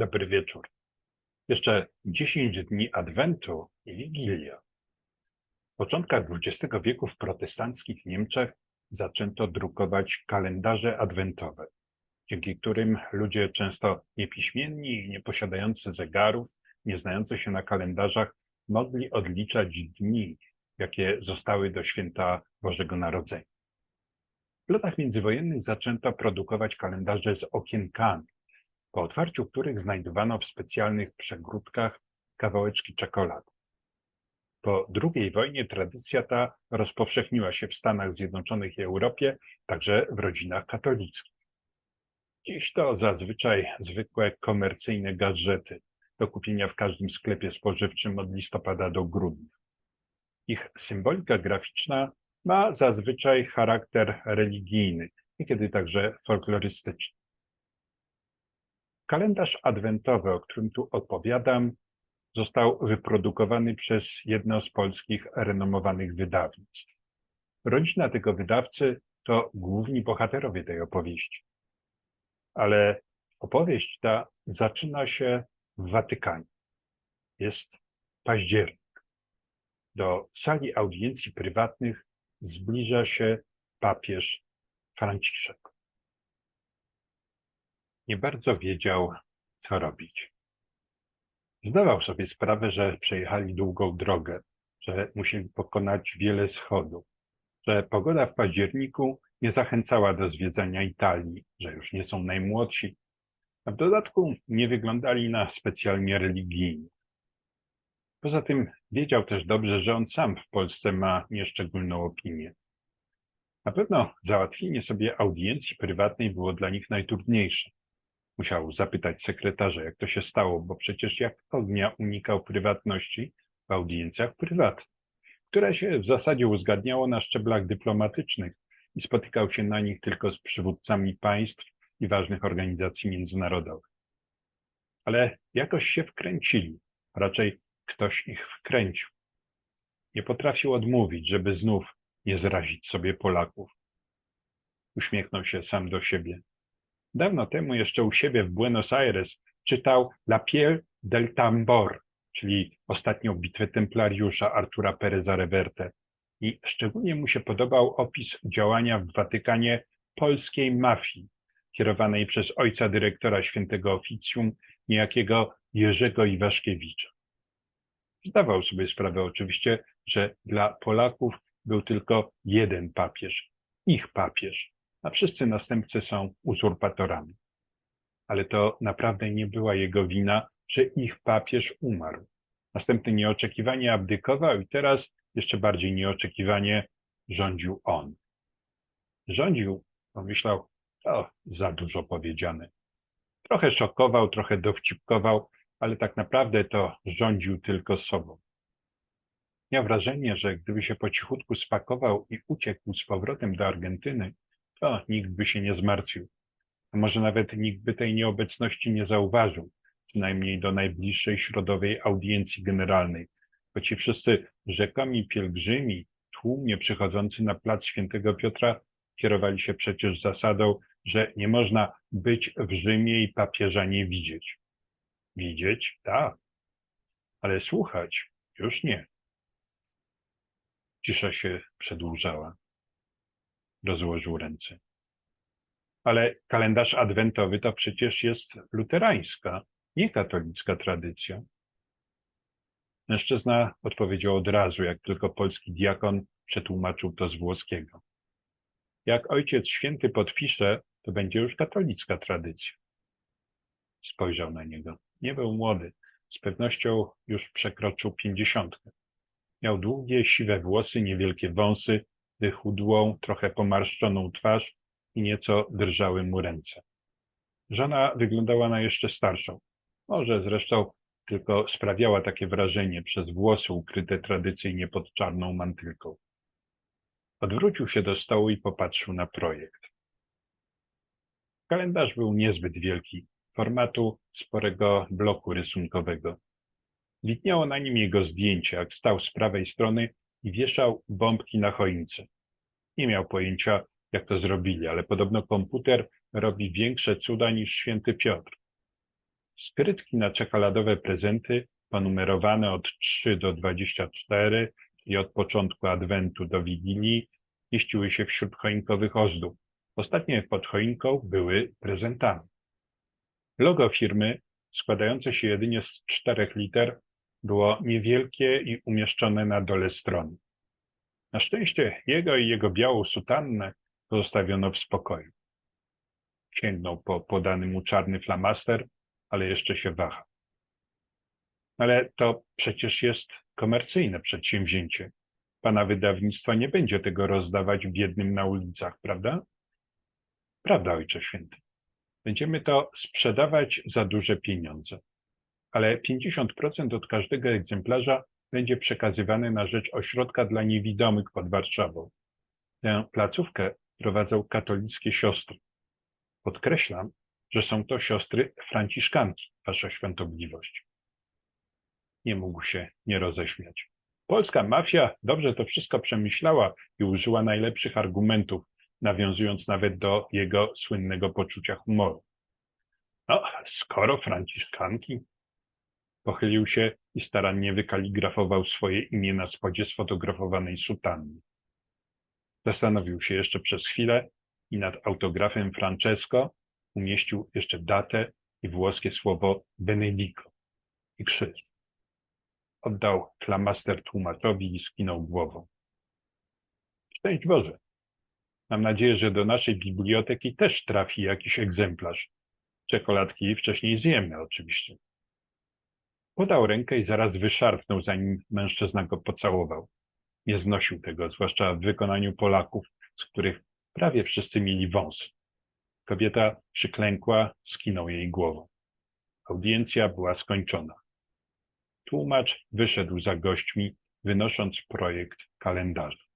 Dobry wieczór. Jeszcze 10 dni Adwentu i Wigilia. W początkach XX wieku w protestanckich Niemczech zaczęto drukować kalendarze adwentowe, dzięki którym ludzie często niepiśmienni i nieposiadający zegarów, nie znający się na kalendarzach, mogli odliczać dni, jakie zostały do święta Bożego Narodzenia. W latach międzywojennych zaczęto produkować kalendarze z okienkami, po otwarciu których znajdowano w specjalnych przegródkach kawałeczki czekolady. Po II wojnie tradycja ta rozpowszechniła się w Stanach Zjednoczonych i Europie, także w rodzinach katolickich. Dziś to zazwyczaj zwykłe komercyjne gadżety do kupienia w każdym sklepie spożywczym od listopada do grudnia. Ich symbolika graficzna ma zazwyczaj charakter religijny, niekiedy także folklorystyczny. Kalendarz adwentowy, o którym tu opowiadam, został wyprodukowany przez jedno z polskich renomowanych wydawnictw. Rodzina tego wydawcy to główni bohaterowie tej opowieści. Ale opowieść ta zaczyna się w Watykanie. Jest październik. Do sali audiencji prywatnych zbliża się papież Franciszek. Nie bardzo wiedział, co robić. Zdawał sobie sprawę, że przejechali długą drogę, że musieli pokonać wiele schodów, że pogoda w październiku nie zachęcała do zwiedzania Italii, że już nie są najmłodsi, a w dodatku nie wyglądali na specjalnie religijnych. Poza tym wiedział też dobrze, że on sam w Polsce ma nieszczególną opinię. Na pewno załatwienie sobie audiencji prywatnej było dla nich najtrudniejsze. Musiał zapytać sekretarza, jak to się stało, bo przecież jak ognia unikał prywatności w audiencjach prywatnych, które się w zasadzie uzgadniało na szczeblach dyplomatycznych i spotykał się na nich tylko z przywódcami państw i ważnych organizacji międzynarodowych. Ale jakoś się wkręcili, a raczej ktoś ich wkręcił. Nie potrafił odmówić, żeby znów nie zrazić sobie Polaków. Uśmiechnął się sam do siebie. Dawno temu jeszcze u siebie w Buenos Aires czytał La Piel del Tambor, czyli ostatnią bitwę templariusza Artura Pereza Reverte. I szczególnie mu się podobał opis działania w Watykanie polskiej mafii, kierowanej przez ojca dyrektora świętego oficjum, niejakiego Jerzego Iwaszkiewicza. Zdawał sobie sprawę oczywiście, że dla Polaków był tylko jeden papież, ich papież, a wszyscy następcy są uzurpatorami. Ale to naprawdę nie była jego wina, że ich papież umarł. Następny nieoczekiwanie abdykował i teraz jeszcze bardziej nieoczekiwanie rządził on. Rządził, pomyślał, to za dużo powiedziane. Trochę szokował, trochę dowcipkował, ale tak naprawdę to rządził tylko sobą. Miał wrażenie, że gdyby się po cichutku spakował i uciekł z powrotem do Argentyny, to nikt by się nie zmartwił. A może nawet nikt by tej nieobecności nie zauważył, przynajmniej do najbliższej środowej audiencji generalnej, bo ci wszyscy rzekomi pielgrzymi, tłumnie przychodzący na plac świętego Piotra, kierowali się przecież zasadą, że nie można być w Rzymie i papieża nie widzieć. Widzieć? Tak. Ale słuchać? Już nie. Cisza się przedłużała. Rozłożył ręce. Ale kalendarz adwentowy to przecież jest luterańska, nie katolicka tradycja. Mężczyzna odpowiedział od razu, jak tylko polski diakon przetłumaczył to z włoskiego. Jak ojciec święty podpisze, to będzie już katolicka tradycja. Spojrzał na niego. Nie był młody, z pewnością już przekroczył pięćdziesiątkę. Miał długie, siwe włosy, niewielkie wąsy, wychudłą, trochę pomarszczoną twarz i nieco drżały mu ręce. Żona wyglądała na jeszcze starszą. Może zresztą tylko sprawiała takie wrażenie przez włosy ukryte tradycyjnie pod czarną mantylką. Odwrócił się do stołu i popatrzył na projekt. Kalendarz był niezbyt wielki, formatu sporego bloku rysunkowego. Widniało na nim jego zdjęcie, jak stał z prawej strony i wieszał bombki na choince. Nie miał pojęcia, jak to zrobili, ale podobno komputer robi większe cuda niż święty Piotr. skrytki na czekoladowe prezenty ponumerowane od 3 do 24 i od początku adwentu do Wigilii mieściły się wśród choinkowych ozdób. Ostatnie pod choinką były prezentami. Logo firmy, składające się jedynie z czterech liter, było niewielkie i umieszczone na dole strony. Na szczęście jego i jego białą sutannę pozostawiono w spokoju. Sięgnął po podany mu czarny flamaster, ale jeszcze się waha. Ale to przecież jest komercyjne przedsięwzięcie. Pana wydawnictwo nie będzie tego rozdawać biednym na ulicach, prawda? Prawda, Ojcze Święty. Będziemy to sprzedawać za duże pieniądze, ale 50% od każdego egzemplarza będzie przekazywane na rzecz ośrodka dla niewidomych pod Warszawą. Tę placówkę prowadzą katolickie siostry. Podkreślam, że są to siostry franciszkanki, Wasza Świątobliwość. Nie mógł się nie roześmiać. Polska mafia dobrze to wszystko przemyślała i użyła najlepszych argumentów, nawiązując nawet do jego słynnego poczucia humoru. No, skoro franciszkanki, pochylił się i starannie wykaligrafował swoje imię na spodzie sfotografowanej sutanny. Zastanowił się jeszcze przez chwilę i nad autografem Francesco umieścił jeszcze datę i włoskie słowo Benedico i krzyż. Oddał flamaster tłumaczowi i skinął głową. Szczęść Boże! Mam nadzieję, że do naszej biblioteki też trafi jakiś egzemplarz. Czekoladki wcześniej zjemne oczywiście. Podał rękę i zaraz wyszarpnął, zanim mężczyzna go pocałował. Nie znosił tego, zwłaszcza w wykonaniu Polaków, z których prawie wszyscy mieli wąs. Kobieta przyklękła, skinął jej głową. Audiencja była skończona. Tłumacz wyszedł za gośćmi, wynosząc projekt kalendarza.